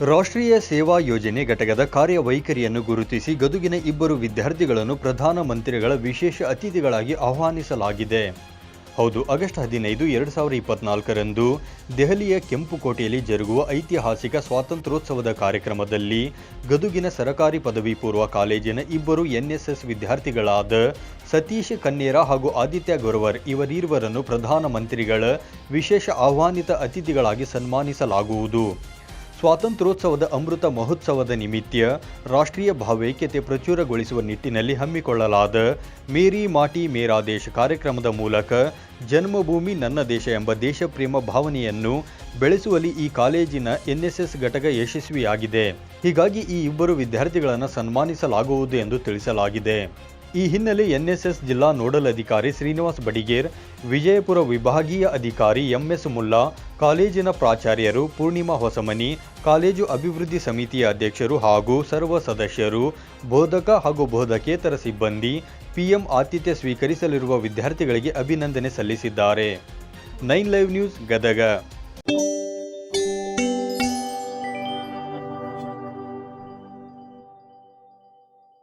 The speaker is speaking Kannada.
ರಾಷ್ಟ್ರೀಯ ಸೇವಾ ಯೋಜನೆ ಘಟಕದ ಕಾರ್ಯವೈಖರಿಯನ್ನು ಗುರುತಿಸಿ ಗದುಗಿನ ಇಬ್ಬರು ವಿದ್ಯಾರ್ಥಿಗಳನ್ನು ಪ್ರಧಾನಮಂತ್ರಿಗಳ ವಿಶೇಷ ಅತಿಥಿಗಳಾಗಿ ಆಹ್ವಾನಿಸಲಾಗಿದೆ. ಹೌದು, ಆಗಸ್ಟ್ ಹದಿನೈದು, ಎರಡು ಸಾವಿರದ ಇಪ್ಪತ್ನಾಲ್ಕರಂದು ದೆಹಲಿಯ ಕೆಂಪುಕೋಟೆಯಲ್ಲಿ ಜರುಗುವ ಐತಿಹಾಸಿಕ ಸ್ವಾತಂತ್ರ್ಯೋತ್ಸವದ ಕಾರ್ಯಕ್ರಮದಲ್ಲಿ ಗದುಗಿನ ಸರಕಾರಿ ಪದವಿ ಪೂರ್ವ ಕಾಲೇಜಿನ ಇಬ್ಬರು ಎನ್ಎಸ್ಎಸ್ ವಿದ್ಯಾರ್ಥಿಗಳಾದ ಸತೀಶ್ ಕನ್ನೇರ ಹಾಗೂ ಆದಿತ್ಯ ಗೊರವರ್ ಇವರೀರ್ವರನ್ನು ಪ್ರಧಾನಮಂತ್ರಿಗಳ ವಿಶೇಷ ಆಹ್ವಾನಿತ ಅತಿಥಿಗಳಾಗಿ ಸನ್ಮಾನಿಸಲಾಗುವುದು. ಸ್ವಾತಂತ್ರ್ಯೋತ್ಸವದ ಅಮೃತ ಮಹೋತ್ಸವದ ನಿಮಿತ್ತ ರಾಷ್ಟ್ರೀಯ ಭಾವೈಕ್ಯತೆ ಪ್ರಚುರಗೊಳಿಸುವ ನಿಟ್ಟಿನಲ್ಲಿ ಹಮ್ಮಿಕೊಳ್ಳಲಾದ ಮೇರಿ ಮಾಟಿ ಮೇರಾ ದೇಶ ಕಾರ್ಯಕ್ರಮದ ಮೂಲಕ ಜನ್ಮಭೂಮಿ ನನ್ನ ದೇಶ ಎಂಬ ದೇಶಪ್ರೇಮ ಭಾವನೆಯನ್ನು ಬೆಳೆಸುವಲ್ಲಿ ಈ ಕಾಲೇಜಿನ ಎನ್ಎಸ್ಎಸ್ ಘಟಕ ಯಶಸ್ವಿಯಾಗಿದೆ. ಹೀಗಾಗಿ ಈ ಇಬ್ಬರು ವಿದ್ಯಾರ್ಥಿಗಳನ್ನು ಸನ್ಮಾನಿಸಲಾಗುವುದು ಎಂದು ತಿಳಿಸಲಾಗಿದೆ. ಈ ಹಿನ್ನೆಲೆ ಎನ್ಎಸ್ಎಸ್ ಜಿಲ್ಲಾ ನೋಡಲ್ ಅಧಿಕಾರಿ ಶ್ರೀನಿವಾಸ್ ಬಡಿಗೇರ್, ವಿಜಯಪುರ ವಿಭಾಗೀಯ ಅಧಿಕಾರಿ ಎಂಎಸ್ ಮುಲ್ಲಾ, ಕಾಲೇಜಿನ ಪ್ರಾಚಾರ್ಯರು ಪೂರ್ಣಿಮಾ ಹೊಸಮನಿ, ಕಾಲೇಜು ಅಭಿವೃದ್ಧಿ ಸಮಿತಿಯ ಅಧ್ಯಕ್ಷರು ಹಾಗೂ ಸರ್ವ ಸದಸ್ಯರು, ಬೋಧಕ ಹಾಗೂ ಬೋಧಕೇತರ ಸಿಬ್ಬಂದಿ, ಪಿಎಂ ಆತಿಥ್ಯ ಸ್ವೀಕರಿಸಲಿರುವ ವಿದ್ಯಾರ್ಥಿಗಳಿಗೆ ಅಭಿನಂದನೆ ಸಲ್ಲಿಸಿದ್ದಾರೆ. Nine live news Gadag.